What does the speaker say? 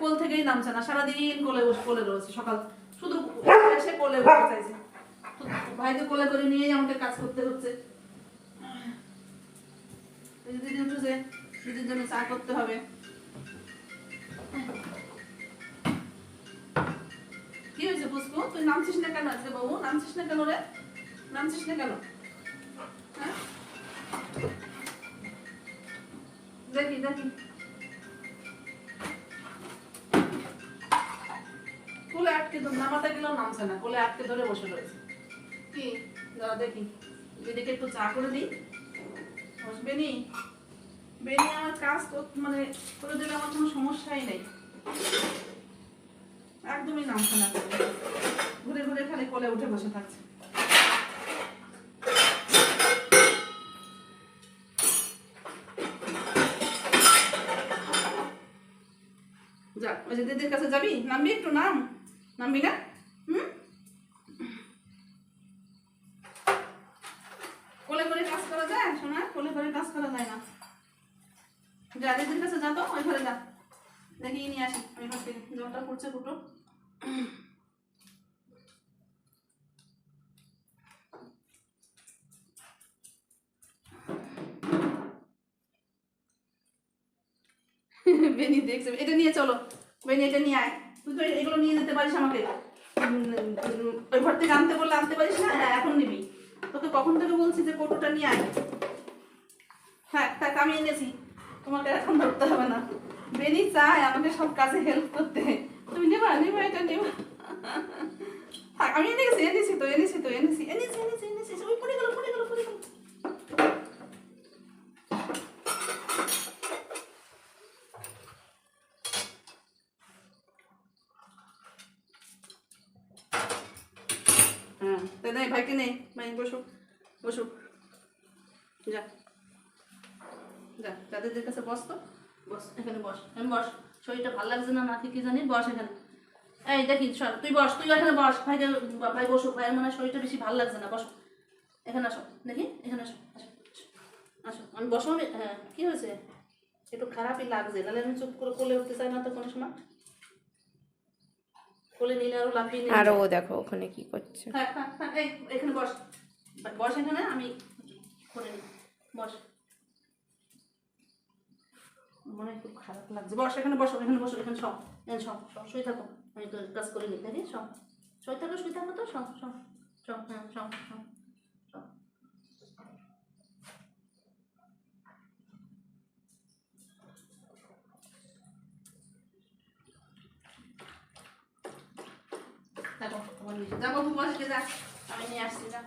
কোলে থেকেই নামছে না সারাদিন কোলে কোলে রয়েছে, সকাল শুধু কোলে ভাইকে কোলে করে নিয়েই আমাকে কাজ করতে হচ্ছে। দিদি উঠেছে, দিদির জন্য চা করতে হবে। পুষ্পু তুই নামছিস না কেন আজকে বাবু? নামছিস না কেন রে? নামছিস না কেন? হ্যাঁ? দেখি দেখি। কোলে আটকে ধরে নামাতে গেলেও নামছে না, কোলে আটকে ধরে বসে রয়েছে। কি? দাঁড়া, দেখি। দিদিকে একটু চা করে দিই। বেনি বেনি, আমার কাজ মানে করে দিলে আমার কোনো সমস্যাই নেই। একদমই নামছে না। খালি কোলে উঠে বসে থাকছে। যা, ওই যে দিদির কাছে যাবি? নামবি একটু? নাম। নামবি না? হুম? কোলে করে কাজ করা যায়? শোনা কোলে করে কাজ করা যায় না। যা, দিদির কাছে যা তো, ওই ঘরে যা। দেখি, নিয়ে আসি। আমি ঘর থেকে জলটা পড়ছে ফুটো বেনি দেখছে এটা নিয়ে চলো। বেনি এটা নিয়ে আয়। তুই তো এগুলো নিয়ে যেতে পারিস আমাকে। ওই ঘর থেকে আনতে বললে আনতে পারিস না? হ্যাঁ এখন নিবি। তোকে কখন থেকে বলছি যে কোটোটা নিয়ে আয়। হ্যাঁ থাক, আমি এনেছি। তোমাকে এখন ধরতে হবে না। বেনি চায় আমাকে সব কাজে হেল্প করতে। তুমি নেবা নেবা, এটা নেবা। থাক, আমি এনেছি এনেছি তো এনেছি তো, এনেছি এনেছি এনেছি। হ্যাঁ। তাই ভাইকে নেই ভাই, বসো বসো। যা। যা যাদের কাছে বস তো। বস, এখানে বস এখানে বস। শরীরটা ভালো লাগছে না নাকি কি জানি? বস এখানে। এই দেখি, সর, তুই বস, তুই এখানে বস। ভাইকে, ভাই বসো ভাইয়ের মনে হয় শরীরটা বেশি ভালো লাগছে না, বসো। এখানে আসো, দেখি, এখানে আসো আসো আমি বসো হ্যাঁ কী হয়েছে? একটু খারাপই লাগছে, নাহলে আমি চুপ করে কোলে উঠতে চাই না তো কোনো সময়। কোলে নিলে আরও লাফিয়ে নিয়ে আর ও দেখো ওখানে কি করছে। এখানে বস। বস এখানে আমি করে নিই। বস। মনে খুব খারাপ লাগছে। বস এখানে বসো এখানে বসো এখানে সব এখানে সব সব শুয়ে থাকো। আমি কাজ করে নিই। তাই সব শুয়ে থাকো শুয়ে থাকো তো সব সব সব হ্যাঁ সব সব যাব বাবু বসে যা আমি নিয়ে আসছি যা।